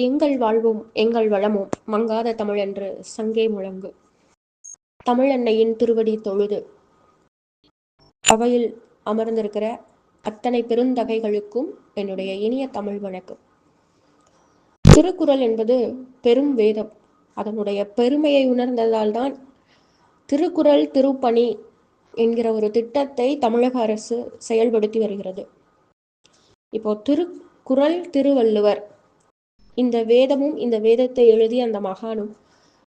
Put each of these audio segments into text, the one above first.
எங்கள் வாழ்வும் எங்கள் வளமும் மங்காத தமிழென்று சங்கே முழங்கு. தமிழன்னையின் திருவடி தொழுது. அவையில் அமர்ந்திருக்கிற அத்தனை பெருந்தகைகளுக்கும் என்னுடைய இனிய தமிழ் வணக்கம். திருக்குறள் என்பது பெரும் வேதம். அதனுடைய பெருமையை உணர்ந்ததால் தான் திருக்குறள் திருப்பணி என்கிற ஒரு திட்டத்தை தமிழக அரசு செயல்படுத்தி வருகிறது. இப்போ திருக்குறள் திருவள்ளுவர் இந்த வேதமும் இந்த வேதத்தை எழுதி அந்த மகானும்.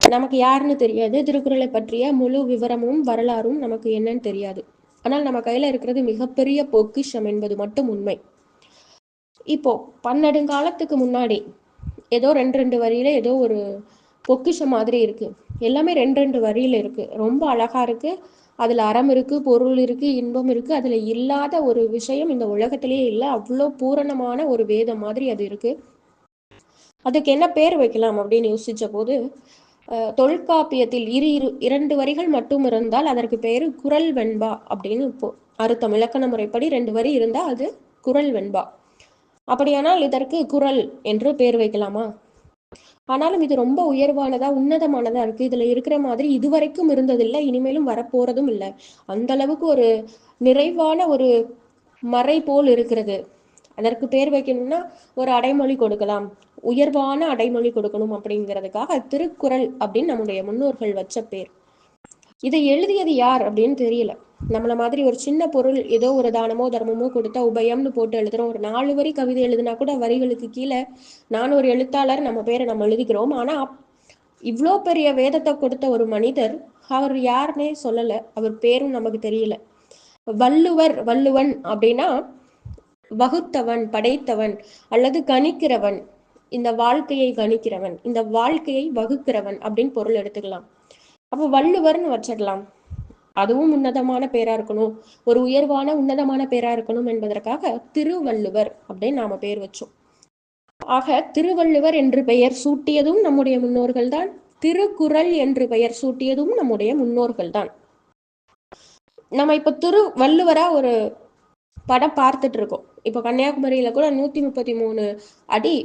நமக்கு யாருன்னு தெரியாது. திருக்குறளை பற்றிய முழு விவரமும் வரலாறும் நமக்கு என்னன்னு தெரியாது. ஆனால் நம்ம கையில இருக்கிறது மிகப்பெரிய பொக்கிஷம் என்பது மட்டும் உண்மை. இப்போ பன்னெடுங்காலத்துக்கு முன்னாடி ஏதோ ரெண்டு ரெண்டு வரியில ஏதோ ஒரு பொக்கிஷம் மாதிரி இருக்கு. எல்லாமே ரெண்டு ரெண்டு வரியில இருக்கு. ரொம்ப அழகா இருக்கு. அதுல அறம் இருக்கு பொருள் இருக்கு இன்பம் இருக்கு. அதுல இல்லாத ஒரு விஷயம் இந்த உலகத்திலேயே இல்லை. அவ்வளோ பூரணமான ஒரு வேதம் மாதிரி அது இருக்கு. அதுக்கு என்ன பேர் வைக்கலாம் அப்படின்னு யோசிச்ச போது தொல்காப்பியத்தில் இரு இரு இரண்டு வரிகள் மட்டும் இருந்தால் அதற்கு பேரு குரல் வெண்பா அப்படின்னு இப்போ அறுத்தம் இலக்கண முறைப்படி ரெண்டு வரி இருந்தால் அது குரல் வெண்பா. அப்படியானால் இதற்கு குரல் என்று பேர் வைக்கலாமா? ஆனாலும் இது ரொம்ப உயர்வானதா உன்னதமானதா இருக்கு. இதுல இருக்கிற மாதிரி இதுவரைக்கும் இருந்ததில்லை இனிமேலும் வரப்போறதும் இல்லை. அந்த அளவுக்கு ஒரு நிறைவான ஒரு மறை போல் இருக்கிறது. அதற்கு பேர் வைக்கணும்னா ஒரு அடைமொழி கொடுக்கலாம். உயர்வான அடைமொழி கொடுக்கணும் அப்படிங்கிறதுக்காக திருக்குறள் அப்படின்னு நம்முடைய முன்னோர்கள் வச்ச பேர். இதை எழுதியது யார் அப்படின்னு தெரியல. நம்மள மாதிரி ஒரு சின்ன பொருள் ஏதோ ஒரு தானமோ தர்மமோ கொடுத்தா உபயம்னு போட்டு எழுதுறோம். ஒரு நாலு வரி கவிதை எழுதுனா கூட வரிகளுக்கு கீழே நான் ஒரு எழுத்தாளர் நம்ம பேரை நம்ம எழுதிக்கிறோம். ஆனா இவ்வளோ பெரிய வேதத்தை கொடுத்த ஒரு மனிதர் அவர் யாருன்னே சொல்லலை. அவர் பேரும் நமக்கு தெரியல. வள்ளுவர் வள்ளுவன் அப்படின்னா வகுத்தவன் படைத்தவன் அல்லது கணிக்கிறவன். இந்த வாழ்க்கையை கணிக்கிறவன் இந்த வாழ்க்கையை வகுக்கிறவன் அப்படின்னு பொருள் எடுத்துக்கலாம். அப்போ வள்ளுவர்னு வச்சிடலாம். அதுவும் உன்னதமான பேரா இருக்கணும். ஒரு உயர்வான உன்னதமான பேரா இருக்கணும் என்பதற்காக திருவள்ளுவர் அப்படின்னு நாம பேர் வச்சோம். ஆக திருவள்ளுவர் என்று பெயர் சூட்டியதும் நம்முடைய முன்னோர்கள் தான். திருக்குறள் என்று பெயர் சூட்டியதும் நம்முடைய முன்னோர்கள் தான். நம்ம இப்ப திரு வள்ளுவரா ஒரு படம் பார்த்துட்டு இருக்கோம். இப்போ கன்னியாகுமரியில கூட நூத்தி முப்பத்தி மூணு அடி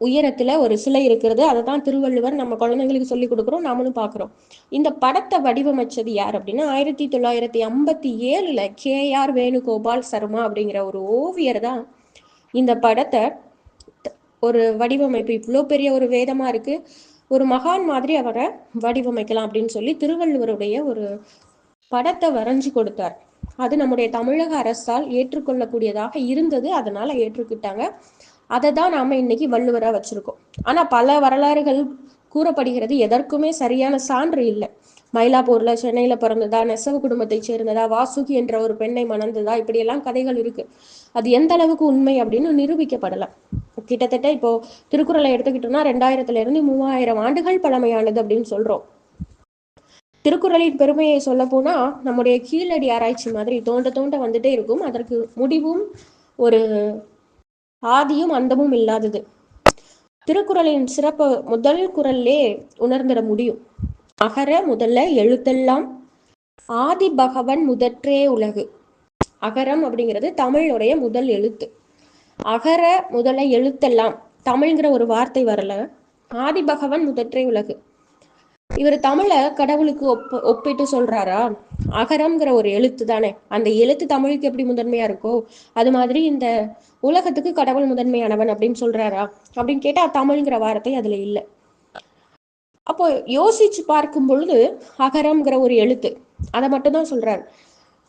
உயரத்துல ஒரு சிலை இருக்கிறது. அதை தான் திருவள்ளுவர் நம்ம குழந்தைங்களுக்கு சொல்லி கொடுக்குறோம். நாமளும் பாக்குறோம் இந்த படத்தை வடிவமைச்சது யார் அப்படின்னா ஆயிரத்தி தொள்ளாயிரத்தி ஐம்பத்தி ஏழுல கே ஆர் வேணுகோபால் சர்மா அப்படிங்கிற ஒரு ஓவியர் தான் இந்த படத்தை ஒரு வடிவமைப்பு. இவ்வளோ பெரிய ஒரு வேதமா இருக்கு. ஒரு மகான் மாதிரி அவரை வடிவமைக்கலாம் அப்படின்னு சொல்லி திருவள்ளுவருடைய ஒரு படத்தை வரைஞ்சு கொடுத்தார். அது நம்முடைய தமிழக அரசால் ஏற்றுக்கொள்ளக்கூடியதாக இருந்தது. அதனால ஏற்றுக்கிட்டாங்க. அதை தான் நாம இன்னைக்கு வள்ளுவரா வச்சிருக்கோம். ஆனா பல வரலாறுகள் கூறப்படுகிறது. எதற்குமே சரியான சான்று இல்லை. மயிலாப்பூர்ல சென்னையில பிறந்ததா நெசவு குடும்பத்தை சேர்ந்ததா வாசுகி என்ற ஒரு பெண்ணை மணந்ததா இப்படியெல்லாம் கதைகள் இருக்கு. அது எந்த அளவுக்கு உண்மை அப்படின்னு நிரூபிக்கப்படலை. கிட்டத்தட்ட இப்போ திருக்குறளை எடுத்துக்கிட்டோம்னா ரெண்டாயிரத்துல இருந்து மூவாயிரம் ஆண்டுகள் பழமையானது அப்படின்னு சொல்றோம். திருக்குறளின் பெருமையை சொல்ல போனா நம்முடைய கீழடி ஆராய்ச்சி மாதிரி தோண்ட தோண்ட வந்துட்டே இருக்கும். அதற்கு முடிவும் ஒரு ஆதியும் அந்தமும் இல்லாதது. திருக்குறளின் சிறப்பு முதல் குரல்லே உணர்ந்திட முடியும். அகர முதல்ல எழுத்தெல்லாம் ஆதி பகவன் முதற்றே உலகு. அகரம் அப்படிங்கிறது தமிழுடைய முதல் எழுத்து. அகர முதல எழுத்தெல்லாம் தமிழ்ங்கிற ஒரு வார்த்தை வரல. ஆதி பகவன் முதற்றே உலகு. இவர் தமிழை கடவுளுக்கு ஒப்ப ஒப்பிட்டு சொல்றாரா? அகரம்ங்கிற ஒரு எழுத்து தானே. அந்த எழுத்து தமிழுக்கு எப்படி முதன்மையா இருக்கோ அது மாதிரி இந்த உலகத்துக்கு கடவுள் முதன்மையானவன் அப்படின்னு சொல்றாரா? அப்படின்னு கேட்டா தமிழ்ங்கிற வார்த்தை அதுல இல்லை. அப்போ யோசிச்சு பார்க்கும் பொழுது அகரம்ங்கிற ஒரு எழுத்து அதை மட்டும்தான் சொல்றாரு.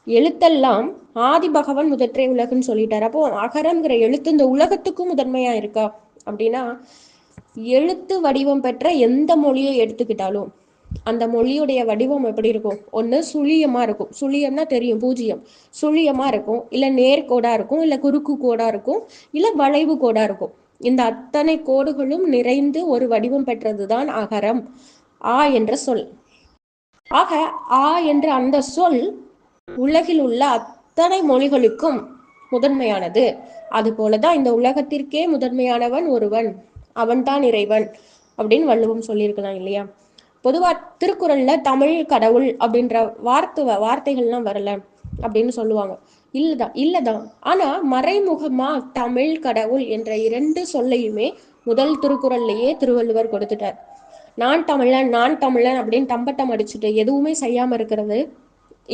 எழுத்தெல்லாம் ஆதி பகவான் முதற்றே உலகன்னு சொல்லிட்டாரு. அப்போ அகரம்ங்கிற எழுத்து இந்த உலகத்துக்கும் முதன்மையா இருக்கா? அப்படின்னா எழுத்து வடிவம் பெற்ற எந்த மொழியை எடுத்துக்கிட்டாலும் அந்த மொழியுடைய வடிவம் எப்படி இருக்கும்? ஒன்று சுழியமா இருக்கும். சுழியம்னா தெரியும் பூஜ்ஜியம். சுழியமா இருக்கும் இல்லை நேர்கோடா இருக்கும் இல்லை குறுக்கு கோடா இருக்கும் இல்லை வளைவு கோடா இருக்கும். இந்த அத்தனை கோடுகளும் நிறைந்து ஒரு வடிவம் பெற்றதுதான் அகரம். ஆ என்ற சொல். ஆக ஆ என்ற அந்த சொல் உலகில் உள்ள அத்தனை மொழிகளுக்கும் முதன்மையானது. அது போலதான் இந்த உலகத்திற்கே முதன்மையானவன் ஒருவன். அவன்தான் இறைவன் அப்படின்னு வள்ளுவம் சொல்லியிருக்கலாம் இல்லையா? பொதுவா திருக்குறள்ல தமிழ் கடவுள் அப்படின்ற வார்த்தை வார்த்தைகள்லாம் வரல அப்படின்னு சொல்லுவாங்க. இல்லதான் இல்லதான் ஆனா மறைமுகமா தமிழ் கடவுள் என்ற இரண்டு சொல்லையுமே முதல் திருக்குறள்லயே திருவள்ளுவர் கொடுத்துட்டார். நான் தமிழன் நான் தமிழன் அப்படின்னு தம்பட்டம் அடிச்சுட்டு எதுவுமே செய்யாம இருக்கிறது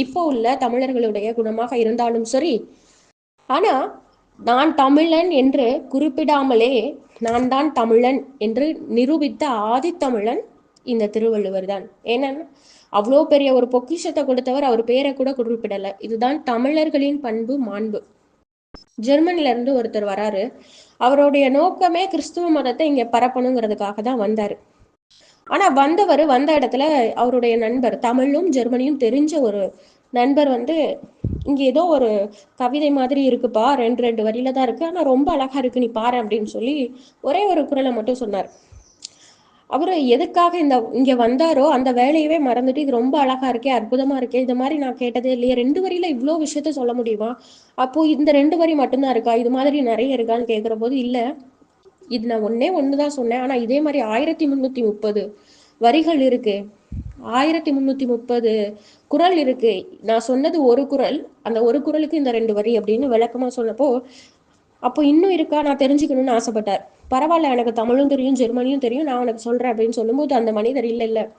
இப்போ உள்ள தமிழர்களுடைய குணமாக இருந்தாலும் சரி. ஆனா நான் தமிழன் என்று குறிப்பிடாமலே நான் தான் தமிழன் என்று நிரூபித்த ஆதித்தமிழன் இந்த திருவள்ளுவர் தான். ஏன்னா அவ்வளோ பெரிய ஒரு பொக்கிஷத்தை கொடுத்தவர் அவர் பேரை கூட குறிப்பிடல. இதுதான் தமிழர்களின் பண்பு மாண்பு. ஜெர்மனில இருந்து ஒருத்தர் வராரு. அவருடைய நோக்கமே கிறிஸ்துவ மதத்தை இங்க பரப்பணுங்கிறதுக்காக தான் வந்தாரு. ஆனா வந்தவர் வந்த இடத்துல அவருடைய நண்பர் தமிழும் ஜெர்மனியும் தெரிஞ்ச ஒரு நண்பர் வந்து இங்க ஏதோ ஒரு கவிதை மாதிரி இருக்குப்பா ரெண்டு ரெண்டு வரியில தான் இருக்கு ஆனா ரொம்ப அழகா இருக்கு நீ பாரு அப்படின்னு சொல்லி ஒரே ஒரு குரலை மட்டும் சொன்னார். அவரு எதுக்காக இந்த இங்க வந்தாரோ அந்த வேலையவே மறந்துட்டு இது ரொம்ப அழகா இருக்கே அற்புதமா இருக்கே இந்த மாதிரி நான் கேட்டதே இல்லையே ரெண்டு வரியில இவ்வளோ விஷயத்த சொல்ல முடியுமா? அப்போ இந்த ரெண்டு வரி மட்டும்தான் இருக்கா? இது மாதிரி நிறைய இருக்கான்னு கேட்குற போது இல்ல இது நான் ஒன்னே ஒண்ணுதான் சொன்னேன் ஆனா இதே மாதிரி ஆயிரத்தி முன்னூத்தி முப்பது வரிகள் இருக்கு ஆயிரத்தி முன்னூத்தி முப்பது குரல் இருக்கு. நான் சொன்னது ஒரு குரல். அந்த ஒரு குரலுக்கு இந்த ரெண்டு வரி அப்படின்னு விளக்கமா சொன்னப்போ அப்போ இன்னும் இருக்கா? நான் தெரிஞ்சுக்கணும்னு ஆசைப்பட்டார். பரவாயில்ல எனக்கு தமிழும் தெரியும் ஜெர்மனியும் தெரியும். நான் உனக்கு சொல்றேன் அப்படின்னு சொல்லும்போது அந்த மனிதர் இல்ல இல்ல.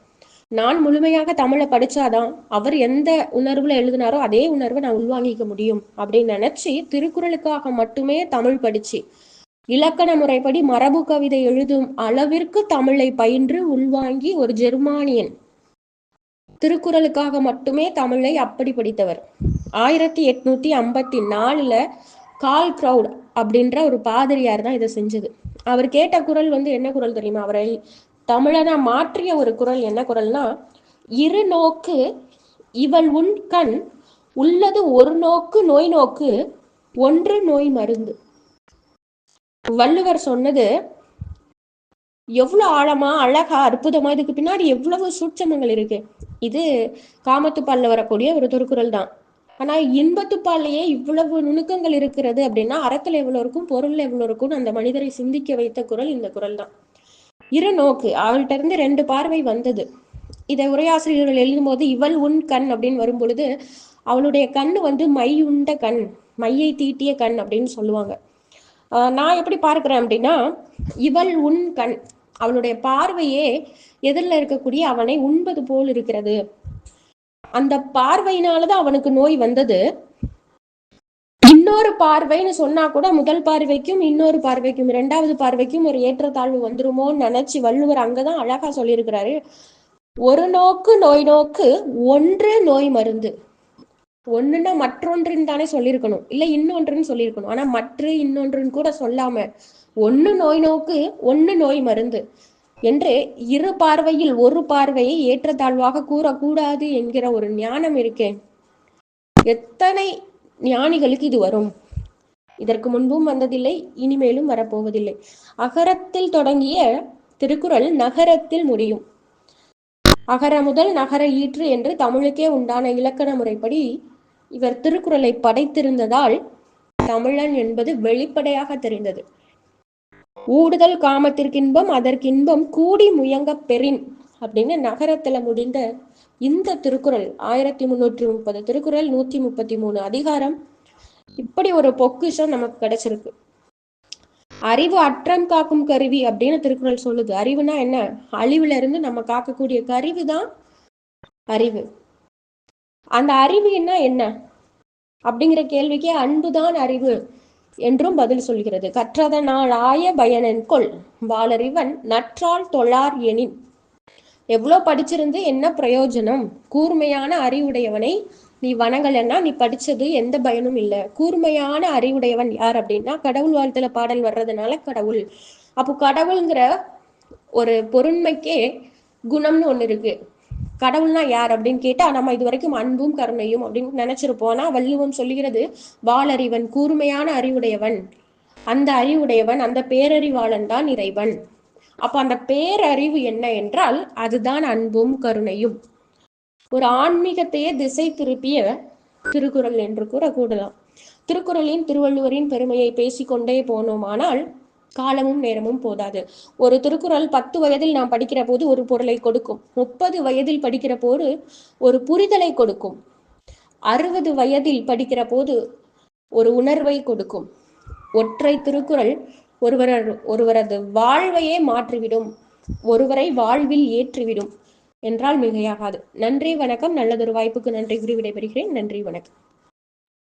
நான் முழுமையாக தமிழை படிச்சாதான் அவர் எந்த உணர்வுல எழுதினாரோ அதே உணர்வை நான் உள்வாங்கிக்க முடியும் அப்படின்னு நினைச்சு திருக்குறளுக்காக மட்டுமே தமிழ் படிச்சு இலக்கண முறைப்படி மரபு கவிதை எழுதும் அளவிற்கு தமிழை பயின்று உள்வாங்கி ஒரு ஜெர்மானியன். திருக்குறளுக்காக மட்டுமே தமிழை அப்படி படித்தவர். ஆயிரத்தி எட்நூத்தி ஐம்பத்தி நாலுல கால் க்ரௌட் அப்படின்ற ஒரு பாதிரியார் தான் இதை செஞ்சது. அவர் கேட்ட குரல் வந்து என்ன குரல் தெரியுமா? அவரை தமிழனா மாற்றிய ஒரு குரல் என்ன குரல்னா இரு நோக்கு இவள் உன் கண் உள்ளது ஒரு நோக்கு நோய் நோக்கு ஒன்று நோய் மருந்து. வள்ளுவர் சொன்னது எவ்வளவு ஆழமா அழகா அற்புதமா இதுக்கு பின்னாடி எவ்வளவு சூட்சமங்கள் இருக்கு. இது காமத்துப்பால்ல வரக்கூடிய ஒரு திருக்குறள் தான். ஆனா இன்பத்துப்பாலேயே இவ்வளவு நுணுக்கங்கள் இருக்கிறது அப்படின்னா அறத்துல எவ்வளவு இருக்கும் பொருள்ல எவ்வளவு இருக்கும்னு அந்த மனிதரை சிந்திக்க வைத்த குரல் இந்த குரல் தான். இரு நோக்கு அவள்கிட்ட இருந்து ரெண்டு பார்வை வந்தது. இதை உரையாசிரியர்கள் எழுதும் போது இவள் உன் கண் அப்படின்னு வரும் பொழுது அவளுடைய கண் வந்து மை உண்ட கண் மையை தீட்டிய கண் அப்படின்னு சொல்லுவாங்க. நான் எப்படி பார்க்கிறேன் அப்படின்னா இவள் உன் கண் அவளுடைய பார்வையே எதிரில் இருக்கக்கூடிய அவனை உண்பது போல் இருக்கிறது. அந்த பார்வையினாலதான் அவனுக்கு நோய் வந்தது. இன்னொரு பார்வைன்னு சொன்னா கூட முதல் பார்வைக்கும் இன்னொரு பார்வைக்கும் இரண்டாவது பார்வைக்கும் ஒரு ஏற்றத்தாழ்வு வந்துருமோன்னு நினைச்சு வள்ளுவர் அங்கதான் அழகா சொல்லியிருக்கிறாரு. ஒரு நோக்கு நோய் நோக்கு ஒன்று நோய் மருந்து. ஒண்ணுன்னா மற்றொன்றுன்னு தானே சொல்லியிருக்கணும். இல்ல இன்னொன்றுன்னு சொல்லியிருக்கணும். ஆனா மற்ற இன்னொன்றுன்னு கூட சொல்லாம ஒன்னு நோய் நோக்கு ஒன்னு நோய் மருந்து என்று இரு பார்வையில் ஒரு பார்வையை ஏற்றத்தாழ்வாக கூறக்கூடாது என்கிற ஒரு ஞானம் இருக்கே. எத்தனை ஞானிகளுக்கு இது வரும்? இதற்கு முன்பும் வந்ததில்லை இனிமேலும் வரப்போவதில்லை. அகரத்தில் தொடங்கிய திருக்குறள் நகரத்தில் முடியும். அகர முதல் நகர ஈற்று என்று தமிழுக்கே உண்டான இலக்கண முறைப்படி இவர் திருக்குறளை படைத்திருந்ததால் தமிழன் என்பது வெளிப்படையாக தெரிந்தது. ஊடுதல் காமத்திற்கின்பம் அதற்கின்பம் கூடி முயங்க பெறின் அப்படின்னு நகரத்துல முடிந்த இந்த திருக்குறள் ஆயிரத்தி முன்னூற்றி முப்பது திருக்குறள் நூத்தி முப்பத்தி மூணு அதிகாரம் இப்படி ஒரு பொக்கிஷம் நமக்கு கிடைச்சிருக்கு. அறிவு அற்றம் காக்கும் கருவி அப்படின்னு திருக்குறள் சொல்லுது. அறிவுனா என்ன? அழிவுல இருந்து நம்ம காக்கக்கூடிய கருவி தான் அறிவு. அந்த அறிவுன்னா என்ன? அப்படிங்கிற கேள்விக்கே அன்புதான் அறிவு என்றும் பதில் சொல்கிறது. கற்றதனாலாய பயனென்கொள் வாளறிவன் நற்றால் தொழார் எனின். எவ்வளோ படிச்சிருந்து என்ன பிரயோஜனம்? கூர்மையான அறிவுடையவனை நீ வணங்கலன்னா நீ படிச்சது எந்த பயனும் இல்லை. கூர்மையான அறிவுடையவன் யார் அப்படின்னா கடவுள் வாழ்த்துல பாடல் வர்றதுனால கடவுள். அப்போ கடவுள்ங்கிற ஒரு பொருண்மைக்கே குணம்னு ஒன்று இருக்கு. கடவுள்னா யார் அப்படின்னு கேட்டா நம்ம இது வரைக்கும் அன்பும் கருணையும் அப்படின்னு நினைச்சிருப்போம். வள்ளுவம் சொல்லுகிறது வாளறிவன் கூர்மையான அறிவுடையவன். அந்த அறிவுடையவன் அந்த பேரறிவாளன் தான் இறைவன். அப்ப அந்த பேரறிவு என்ன என்றால் அதுதான் அன்பும் கருணையும். ஒரு ஆன்மீகத்தையே திசை திருப்பிய திருக்குறள் என்று கூட கூடலாம் திருக்குறளின் திருவள்ளுவரின் பெருமையை பேசிக்கொண்டே போனோமானால் காலமும் நேரமும் போதாது. ஒரு திருக்குறள் பத்து வயதில் நாம் படிக்கிற போது ஒரு பொருளை கொடுக்கும். முப்பது வயதில் படிக்கிற போது ஒரு புரிதலை கொடுக்கும். அறுபது வயதில் படிக்கிற போது ஒரு உணர்வை கொடுக்கும். ஒற்றை திருக்குறள் ஒருவர ஒருவரது வாழ்வையே மாற்றிவிடும். ஒருவரை வாழ்வில் ஏற்றிவிடும். என்றால் மிகையாகாது. நன்றி வணக்கம். நல்லதொரு வாய்ப்புக்கு நன்றி கூறி பெறுகிறேன் நன்றி வணக்கம்.